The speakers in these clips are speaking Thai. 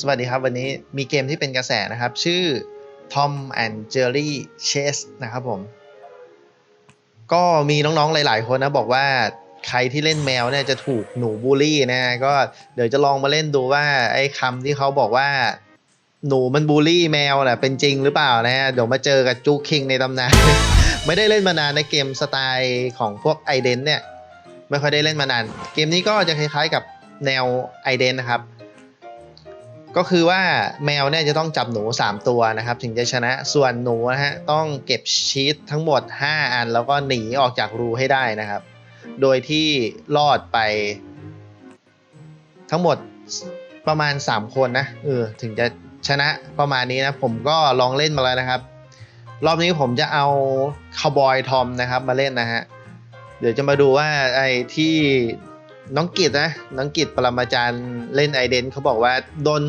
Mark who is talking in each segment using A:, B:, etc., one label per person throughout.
A: สวัสดีครับ วันนี้มีเกมที่เป็นกระแสนะครับ ชื่อ Tom and Jerry Chase นะครับผม ก็มีน้องๆหลาย ๆ คนนะบอกว่าใครที่เล่นแมวเนี่ยจะถูกหนูบูลลี่นะก็เดี๋ยวจะลองมาเล่นดูว่าไอ้คำที่เขาบอกว่าหนูมันบูลลี่แมวน่ะเป็นจริงหรือเปล่านะเดี๋ยวมาเจอกับจูคิงในตำนาน ไม่ได้เล่นมานานในเกมสไตล์ของพวกไอเดนเนี่ยไม่ค่อยได้เล่นมานาน เกมนี้ก็จะคล้ายๆกับแนวไอเดนนะครับ ก็คือว่าแมวเนี่ยจะต้องจับหนู 3 ตัวนะครับ ถึงจะชนะส่วนหนูนะฮะต้องเก็บชีตทั้งหมด 5 อัน แล้วก็หนีออกจากรูให้ได้นะครับ โดยที่รอดไป ทั้งหมดประมาณ 3 คนนะเออถึงจะชนะประมาณนี้นะผมก็ลองเล่นมาแล้วนะครับ รอบนี้ผมจะเอาคาวบอยทอมนะครับมาเล่นนะฮะเดี๋ยวจะมาดูว่าไอ้ที่ น้องกิตนะ น้องกิตปรมาจารย์เล่นไอเดนเขาบอกว่าโดน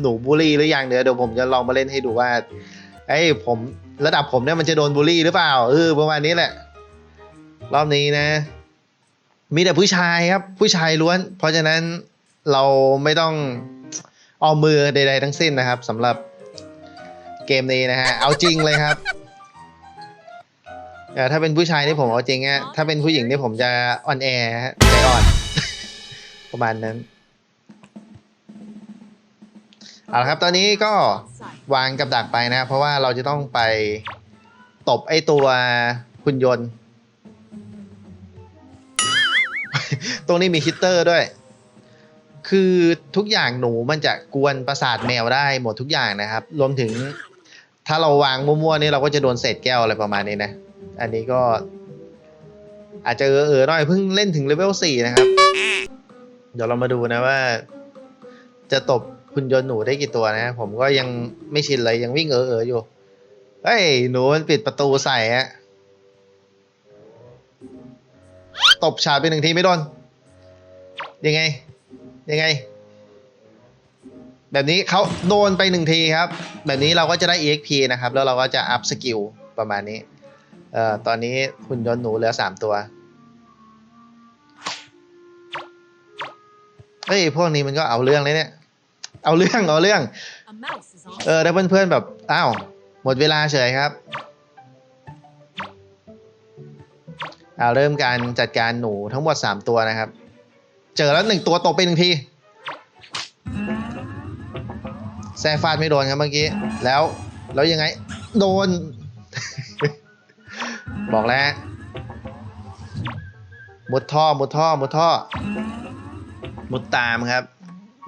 A: หนูบูลลี่หรือยังเดี๋ยวเดี๋ยวผมจะลองมาเล่นให้ดูว่าไอ้ผมระดับผมเนี่ยมันจะโดนบูลลี่หรือเปล่าเออประมาณนี้แหละ รอบนี้นะ มีแต่ผู้ชายครับ ผู้ชายล้วน เพราะฉะนั้นเราไม่ต้องเอามือใดๆทั้งสิ้นนะครับสำหรับเกมนี้นะฮะเอาจริงเลยครับถ้าเป็นผู้ชายนี่ผมเอาจริงอะถ้าเป็นผู้หญิงนี่ผมจะอ่อนแอใจอ่อน ประมาณนั้นเอาละครับตอนนี้ก็วางกับดักไปนะเพราะว่าเราจะต้องไปตบไอตัวหุ่นยนต์ ตรงนี้มีฮิตเตอร์ด้วย คือทุกอย่างหนูมันจะกวนประสาทแมวได้หมดทุกอย่างนะครับ รวมถึงถ้าเราวางมั่วๆนี่เราก็จะโดนเศษแก้วอะไรประมาณนี้นะ อันนี้ก็อาจจะเออๆหน่อยเพิ่งเล่นถึงเลเวลสี่นะครับ เดี๋ยวเรามาดูนะว่า จะตบคุณยนต์หนูได้กี่ตัวนะ ผมก็ยังไม่ชินเลยยังวิ่งเออๆอออยู่เฮ้ยหนูมันปิดประตูใส่ฮะตบฉาดไปหนึ่งทีไม่โดนยังไง ยังไง แบบนี้เขาโดนไปหนึ่งทีครับ แบบนี้เราก็จะได้ EXP นะครับ แล้วเราก็จะอัพสกิลประมาณนี้เอ่อตอนนี้หุ่นยนต์หนูเหลือสามตัว เฮ้ยพวกนี้มันก็เอาเรื่องเลยเนี่ย เอาเรื่องเอาเรื่อง
B: A mouse is on.
A: เออถ้าเพื่อนๆแบบอ้าวหมดเวลาเฉยครับเอาเริ่มการจัดการหนูทั้งหมด 3 ตัวนะครับ เจอแล้วหนึ่งตัวตกไปหนึ่งทีแซฟาดไม่โดนครับเมื่อกี้ แล้วแล้วยังไง โดน บอกแล้วมุดท่อมุดท่อมุดท่อ มุดตามครับ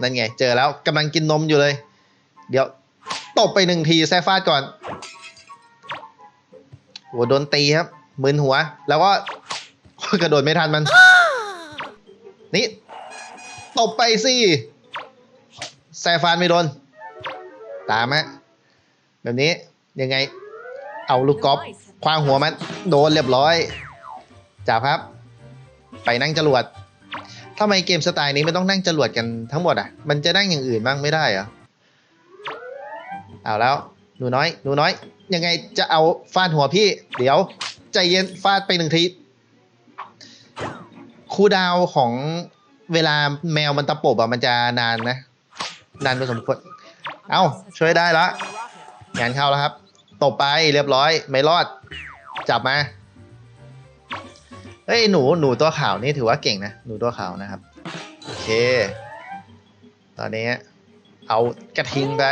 A: นั่นไง เจอแล้วกำลังกินนมอยู่เลย เดี๋ยวตบไปหนึ่งทีแซฟาดก่อนโหโดนตีครับมึนหัว แล้วก็กระโดดไม่ทันมัน นี่ตบไปสิแซฟานไม่โดน ตามฮะแบบนี้ยังไง เอาลูกกอล์ฟคว้างหัวมัน โดนเรียบร้อยจับครับ ไปนั่งจรวด ทำไมเกมสไตล์นี้ไม่ต้องนั่งจรวดกันทั้งหมดอะ มันจะนั่งอย่างอื่นบ้างไม่ได้เหรอ เอาแล้ว หนูน้อย หนูน้อย ยังไงจะเอาฟาดหัวพี่ เดี๋ยว ใจเย็นฟาดไปหนึ่งทีคูดาวของเวลาแมวมันตะปบอะมันจะนานนะ นานพอสมควร เอ้าช่วยได้ละงานเข้าแล้วครับ ตบไปเรียบร้อย ไม่รอด จับมา เฮ้ยหนูหนูตัวขาวนี่ถือว่าเก่งนะหนูตัวขาวนะครับ โอเค ตอนนี้เอากระทิงไป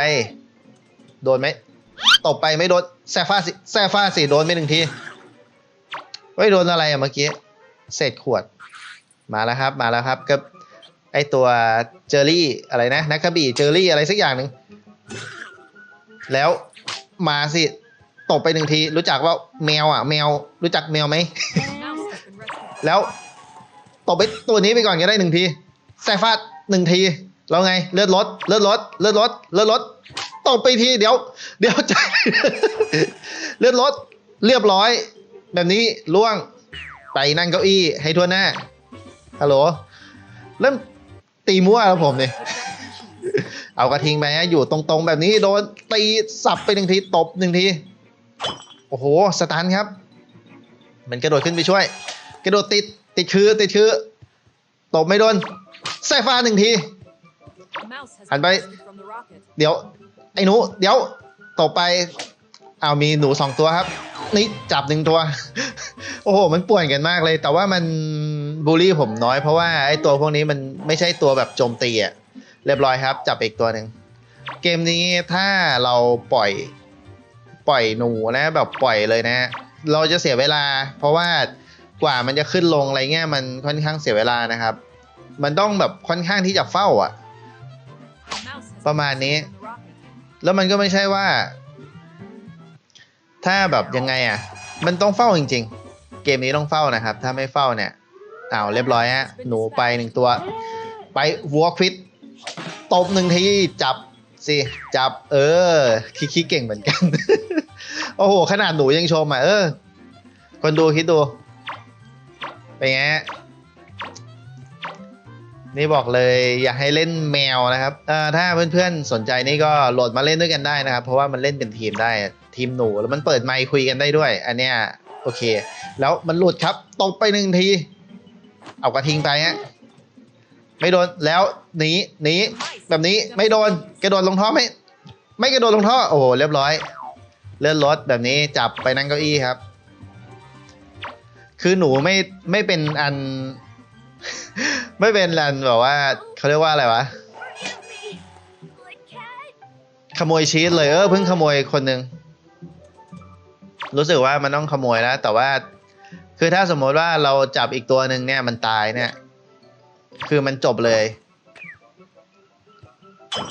A: โดนไหมตบไปไม่โดนแซฟ้าสิแซฟ้าสิโดนไปหนึ่งทีเฮ้ยโดนอะไรอะเมื่อกี้เศษขวดมาแล้วครับมาแล้วครับกับไอตัวเจอรี่อะไรนะนักบี่เจอรี่อะไรสักอย่างหนึ่งแล้วมาสิตบไปหนึ่งที รู้จักว่าแมวอะ แมวรู้จักแมวไหม แล้วตบไปตัวนี้ไปก่อนก็ได้หนึ่งทีแซฟาดหนึ่งทีแล้วไงเลือดลดเลือดลดเลือดลดเลือดลดตบไปทีเดี๋ยวเดี๋ยวใจเลือดลดเรียบร้อย แบบนี้ล่วงไปนั่งเก้าอี้ให้ทั่วหน้าฮัลโหลเริ่มตีมั่วแล้วผมเนี่ยเอากระทิงไปฮะอยู่ตรงๆ แบบนี้โดนตีสับไปหนึ่งทีตบหนึ่งที โอ้โห สตันครับ มันกระโดดขึ้นไปช่วย กระโดดติดติดคือติดคือตบไม่โดนแซฟ้าหนึ่งที
B: A mouse has
A: Hắn
B: been
A: bay.
B: rescued from the rocket.
A: เดี๋ยว ไอ้หนู เดี๋ยวต่อไปเอาวมีหนูสองตัวครับ นี่จับหนึ่งตัว โอ้โห มันป่วนกันมากเลย แต่ว่ามันบูลลี่ผมน้อยเพราะว่าไอ้ตัวพวกนี้มันไม่ใช่ตัวแบบโจมตีอะเรียบร้อยครับ จับอีกตัวหนึ่งเกมนี้ถ้าเราปล่อยปล่อยหนูนะ แบบปล่อยเลยนะ เราจะเสียเวลา เพราะว่า กว่ามันจะขึ้นลงอะไรเงี้ยมันค่อนข้างเสียเวลานะครับ มันต้องแบบค่อนข้างที่จะเฝ้าอะประมาณนี้ แล้วมันก็ไม่ใช่ว่า ถ้าแบบยังไงอะมันต้องเฝ้าจริง ๆ เกมนี้ต้องเฝ้านะครับ ถ้าไม่เฝ้าเนี่ยอ้าวเรียบร้อยฮะหนูไปหนึ่งตัว ไปวัวควิดตบหนึ่งทีจับสิจับ เออคิดคิดเก่งเหมือนกัน โอ้โห ขนาดหนูยังชมอะเออ คนดูคิดดู เป็นไงฮะนี่บอกเลยอยากให้เล่นแมวนะครับเอ่อถ้าเพื่อนๆสนใจนี่ก็โหลดมาเล่นด้วยกันได้นะครับ เพราะว่ามันเล่นเป็นทีมได้ทีมหนูแล้วมันเปิดไมค์คุยกันได้ด้วย อันเนี้ยโอเค แล้วมันหลุดครับตกไปหนึ่งที เอากระทิงไปฮะไม่โดนแล้วหนีหนีแบบนี้ไม่โดนกระโดดลงท่อไม่ไม่กระโดดลงท่อโอ้โหเรียบร้อย เลื่อนรถแบบนี้จับไปนั่งเก้าอี้ครับ คือหนูไม่ไม่เป็นอัน ไม่เป็นอันแบบว่าเขาเรียกว่าอะไรวะ ขโมยชีสเลยเออเพิ่งขโมยคนหนึ่งรู้สึกว่ามันต้องขโมยแล้วแต่ว่า คือถ้าสมมติว่าเราจับอีกตัวหนึ่งเนี่ยมันตายเนี่ย คือมันจบเลย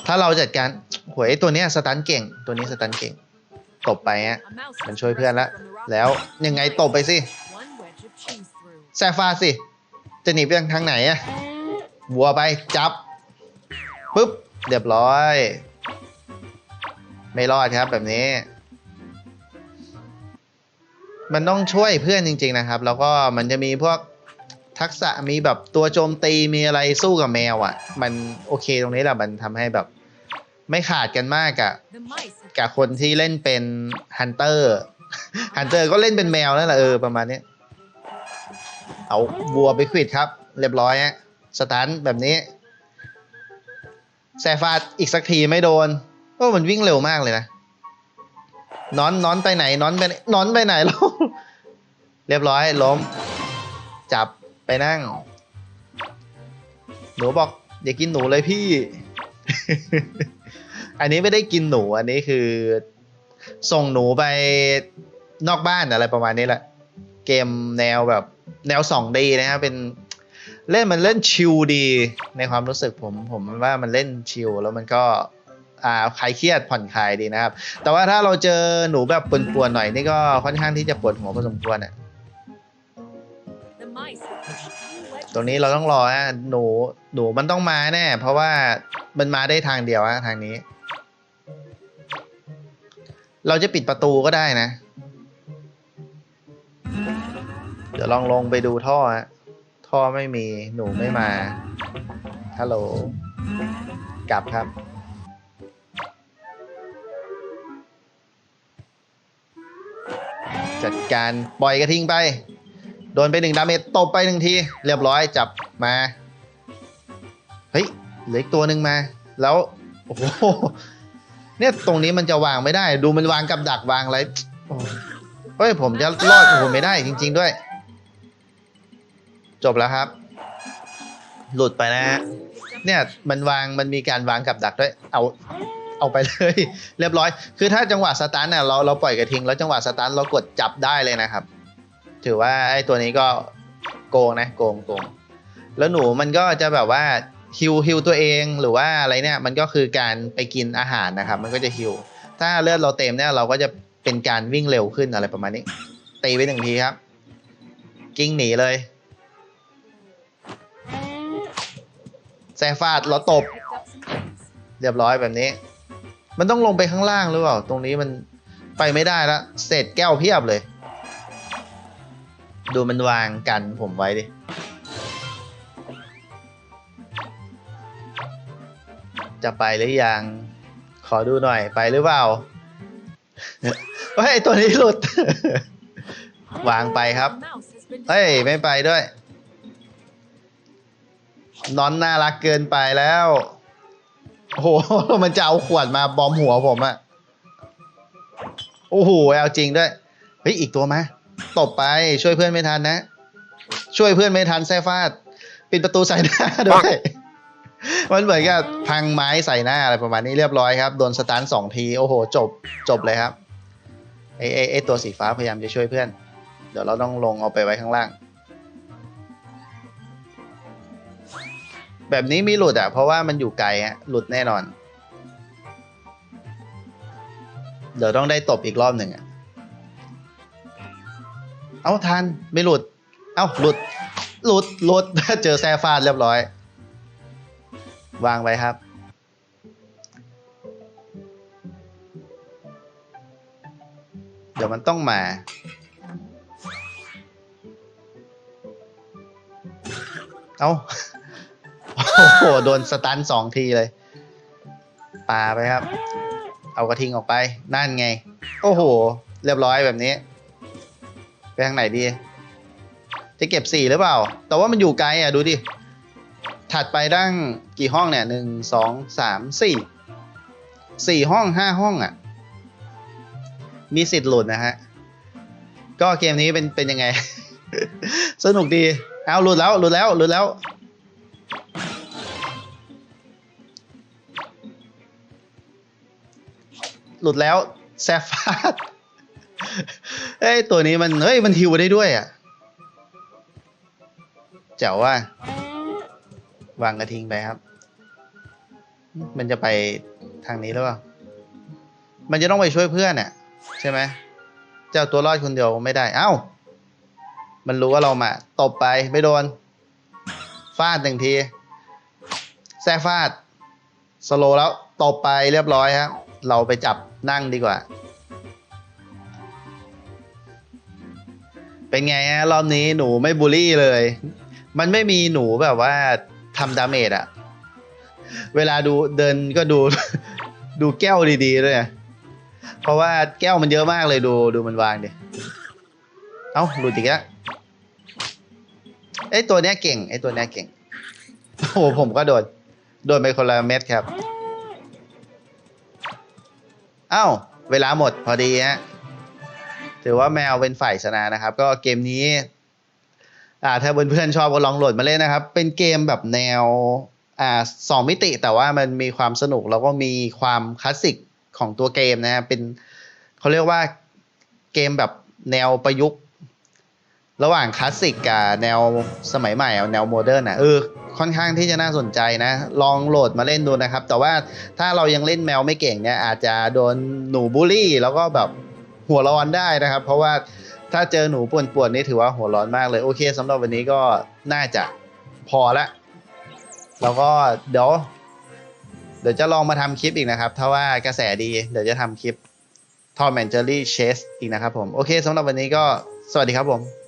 A: ถ้าเราจัดการหวยตัวเนี้ยสตันเก่ง ตัวนี้สตันเก่ง ตบไปฮะมันช่วยเพื่อนละแล้วยังไงตบไปสิ แซฟาสิ จะหนีไปทางไหนอะวัวไปจับปุ๊บ เรียบร้อย ไม่รอดครับแบบนี้ มันต้องช่วยเพื่อนจริง ๆนะครับ แล้วก็มันจะมีพวกทักษะมีแบบตัวโจมตีมีอะไรสู้กับแมวอะ่ะ มันโอเคตรงนี้แหละมันทำให้แบบ ไม่ขาดกันมากอะกับคนที่เล่นเป็นฮันเตอร์ฮันเตอร์ก็เล่นเป็นแมวนั่นแหละเออประมาณนี้ เอาวัวไปขวิดครับ เรียบร้อยฮะสตันแบบนี้แซฟาดอีกสักทีไม่โดนโอ้มันวิ่งเร็วมากเลยนะนอนนอนไปไหนนอนไปนนอนไปไหนแล้ว เรียบร้อยล้ม จับไปนั่ง หนูบอกอย่ากินหนูเลยพี่ อันนี้ไม่ได้กินหนูอันนี้คือ ส่งหนูไปนอกบ้านอะไรประมาณนี้แหละ เกมแนวแบบ แนวสองดีนะครับเป็นเล่นมันเล่นชิลดี ในความรู้สึกผมผมว่ามันเล่นชิลแล้วมันก็อ่าคลายเครียดผ่อนคลายดีนะครับ แต่ว่าถ้าเราเจอหนูแบบปวนๆหน่อยนี่ก็ค่อนข้างที่จะปวดหัวพอสมควรอะตรงนี้เราต้องรอฮะหนูหนูมันต้องมาแน่เพราะว่ามันมาได้ทางเดียวฮะทางนี้ เราจะปิดประตูก็ได้นะ เดี๋ยวลองลงไปดูท่อฮะท่อไม่มีหนูไม่มาฮัลโหลกลับครับ จัดการปล่อยกระทิงไป โดนไปหนึ่งดาเมจตบไปหนึ่งที เรียบร้อยจับมา เฮ้ยเหลืออีกตัวหนึ่งมา แล้วโอ้โหเนี่ยตรงนี้มันจะวางไม่ได้ ดูมันวางกับดักวางอะไรเฮ้ยผมจะรอดโอ้โหไม่ได้จริง ๆด้วย จบแล้วครับ หลุดไปนะฮะเนี่ยมันวางมันมีการวางกับดักด้วยเอาเอาไปเลย เรียบร้อย คือถ้าจังหวะสตาร์ทเนี่ยเราเราปล่อยกระทิง แล้วจังหวะสตาร์ทเรากดจับได้เลยนะครับ ถือว่าไอ้ตัวนี้ก็โกงนะโกงโกงแล้วหนูมันก็จะแบบว่าฮิวฮิวตัวเองหรือว่าอะไรเนี่ยมันก็คือการไปกินอาหารนะครับ มันก็จะฮิวถ้าเลือดเราเต็มเนี่ยเราก็จะเป็นการวิ่งเร็วขึ้นอะไรประมาณนี้ตีไปหนึ่งทีครับ กิ้งหนีเลย แซฟาดเราตบ เรียบร้อยแบบนี้ มันต้องลงไปข้างล่างหรือเปล่า ตรงนี้มันไปไม่ได้ล้วเศษแก้วเพียบเลย ดูมันวางกันผมไว้ดิ จะไปหรือยัง ขอดูหน่อยไปหรือเปล่าเฮ้ยตัวนี้หลุด วางไปครับ เฮ้ย ไม่ไปด้วย นอนน่ารักเกินไปแล้วโอ้โห มันจะเอาขวดมาบอมหัวผมอะโอ้โหเอาจริงด้วย เฮ้ย อีกตัวมาตบไปช่วยเพื่อนไม่ทันนะ ช่วยเพื่อนไม่ทันแซ่ฟาด ปิดประตูใส่หน้าด้วยมันเหมือนกับพังไม้ใส่หน้าอะไรประมาณนี้เรียบร้อยครับ โดนสตันสองที โอ้โห จบจบเลยครับไอ้ไอ้ไอ้ตัวสีฟ้าพยายามจะช่วยเพื่อน เดี๋ยวเราต้องลงเอาไปไว้ข้างล่าง แบบนี้มีหลุดอะ เพราะว่ามันอยู่ไกลฮะหลุดแน่นอน เดี๋ยวต้องได้ตบอีกรอบหนึ่งอะ เอาทันไม่หลุด เอาหลุด หลุดหลุดเจอแซฟาดเรียบร้อย วางไว้ครับเดี๋ยวมันต้องมา เอา โอ้โห โดนสตันสองทีเลยปาไปครับ เอากระทิงออกไป นั่นไง โอ้โห เรียบร้อยแบบนี้ ไปทางไหนดี จะเก็บสี่หรือเปล่า แต่ว่ามันอยู่ไกลอะ ดูดิ ถัดไปดั้งกี่ห้องเนี่ยหนึ่งสองสามสี่สี่ห้องห้าห้องอะ มีสิทธิ์หลุดนะฮะ ก็เกมนี้เป็นเป็นยังไง สนุกดี เอาหลุดแล้วหลุดแล้วหลุดแล้ว หลุดแล้วแซฟฟาดเอ้ยตัวนี้มันเฮ้ยมันฮิวได้ด้วยอะเจ๋วว่าวางกระทิงไปครับ มันจะไปทางนี้หรือเปล่า มันจะต้องไปช่วยเพื่อนน่ะใช่ไหมเจ้าตัวรอดคนเดียวไม่ได้เอ้า มันรู้ว่าเรามาตบไปไม่โดน ฟาดหนึ่งที แซ่ฟาด สโลแล้วตบไปเรียบร้อยครับเราไปจับ นั่งดีกว่า เป็นไงฮะรอบนี้หนูไม่บูลลี่เลย มันไม่มีหนูแบบว่าทำดาเมจอะเวลาดูเดินก็ดู ดูแก้วดีๆด้วยเพราะว่าแก้วมันเยอะมากเลยดูดูมันวางดิเอ้าหลุดอีกแล้วไอ้ตัวเนี้ยเก่งไอ้ตัวเนี้ยเก่งโอ้โหผมก็โดนโดนไปคนละเม็ดครับ อ้าเวลาหมดพอดีฮะถือว่าแมวเป็นฝ่ายชนะนะครับ ก็เกมนี้อ่าถ้าเพื่อนๆชอบก็ลองโหลดมาเล่นนะครับ เป็นเกมแบบแนวอ่าสองมิติแต่ว่ามันมีความสนุกแล้วก็มีความคลาสสิกของตัวเกมนะฮะเป็นเขาเรียกว่าเกมแบบแนวประยุกต์ ระหว่างคลาสสิกกับแนวสมัยใหม่อะแนวโมเดิร์นอะเออค่อนข้างที่จะน่าสนใจนะ ลองโหลดมาเล่นดูนะครับ แต่ว่าถ้าเรายังเล่นแมวไม่เก่งเนี่ยอาจจะโดนหนูบูลลี่ แล้วก็แบบหัวร้อนได้นะครับ เพราะว่าถ้าเจอหนูป่วนๆนี่ถือว่าหัวร้อนมากเลยโอเคสำหรับวันนี้ก็น่าจะพอละแล้วก็เดี๋ยวเดี๋ยวจะลองมาทำคลิปอีกนะครับ ถ้าว่ากระแสดีเดี๋ยวจะทำคลิป Tom and Jerry Chase อีกนะครับผม โอเคสำหรับวันนี้ก็สวัสดีครับผม